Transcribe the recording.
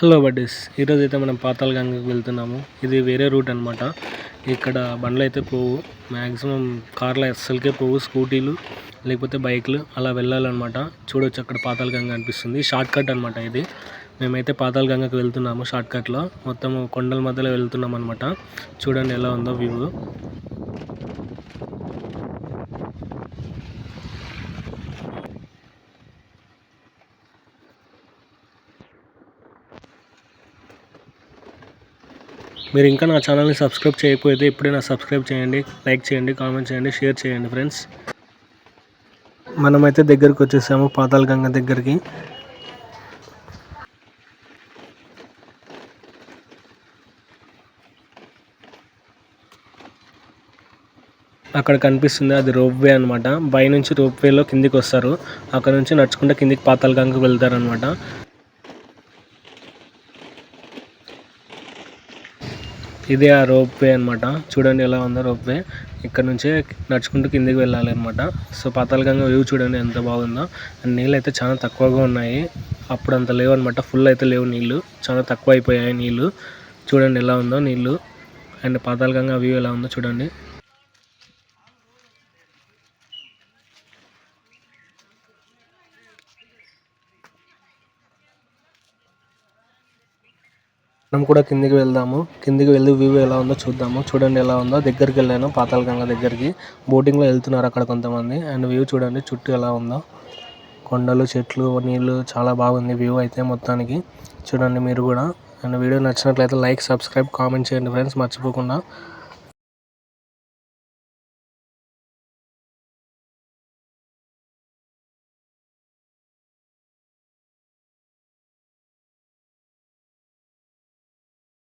Hello buddies ఈరోజు అయితే మనం పాతాళగంగకి వెళ్తున్నాము. ఇది వేరే రూట్ అనమాట ఇక్కడ బండ్లు అయితే పోవు. మ్యాక్సిమం కార్లు అస్సలకే పోవు. స్కూటీలు లేకపోతే బైక్లు అలా వెళ్ళాలన్నమాట. చూడొచ్చు అక్కడ పాతాళ గంగ అనిపిస్తుంది. షార్ట్ కట్ అనమాట ఇది. మేమైతే పాతాళగంగకి వెళ్తున్నాము షార్ట్ కట్లో మొత్తం కొండల మధ్యలో వెళ్తున్నాం అనమాట చూడండి ఎలా ఉందో వ్యూ. మీరు ఇంకా నా ఛానల్ని సబ్స్క్రైబ్ చేయకపోతే ఇప్పుడైనా సబ్స్క్రైబ్ చేయండి లైక్ చేయండి కామెంట్ చేయండి షేర్ చేయండి ఫ్రెండ్స్. మనమైతే దగ్గరికి వచ్చేసాము పాతాళ గంగ దగ్గరికి. అక్కడ కనిపిస్తుంది అది రోప్వే అనమాట పై నుంచి రోప్వేలో కిందికి వస్తారు అక్కడ నుంచి నడుచుకుంటే కిందికి పాతాళ గంగకు వెళ్తారనమాట ఇదే ఆ రోప్ వే అనమాట చూడండి ఎలా ఉందో రోప్ వే. ఇక్కడ నుంచే నడుచుకుంటూ కిందికి వెళ్ళాలి అనమాట సో పాతాళగంగ వ్యూ చూడండి ఎంత బాగుందో. అండ్ నీళ్ళు అయితే చాలా తక్కువగా ఉన్నాయి. అప్పుడు అంత లేవు అనమాట ఫుల్ అయితే లేవు నీళ్ళు. చాలా తక్కువ అయిపోయాయి నీళ్ళు. చూడండి ఎలా ఉందో నీళ్ళు. అండ్ పాతాళగంగ వ్యూ ఎలా ఉందో చూడండి. మనం కూడా కిందికి వెళ్దాము. కిందికి వెళ్ళి వ్యూ ఎలా ఉందో చూద్దాము. చూడండి ఎలా ఉందో. దగ్గరికి వెళ్ళాను పాతాళ గంగ దగ్గరికి. బోటింగ్లో వెళ్తున్నారు అక్కడ కొంతమంది. అండ్ వ్యూ చూడండి చుట్టూ ఎలా ఉందో. కొండలు చెట్లు నీళ్ళు చాలా బాగుంది వ్యూ అయితే మొత్తానికి. చూడండి మీరు కూడా. అండ్ వీడియో నచ్చినట్లయితే లైక్ సబ్స్క్రైబ్ కామెంట్ చేయండి ఫ్రెండ్స్. మర్చిపోకుండా.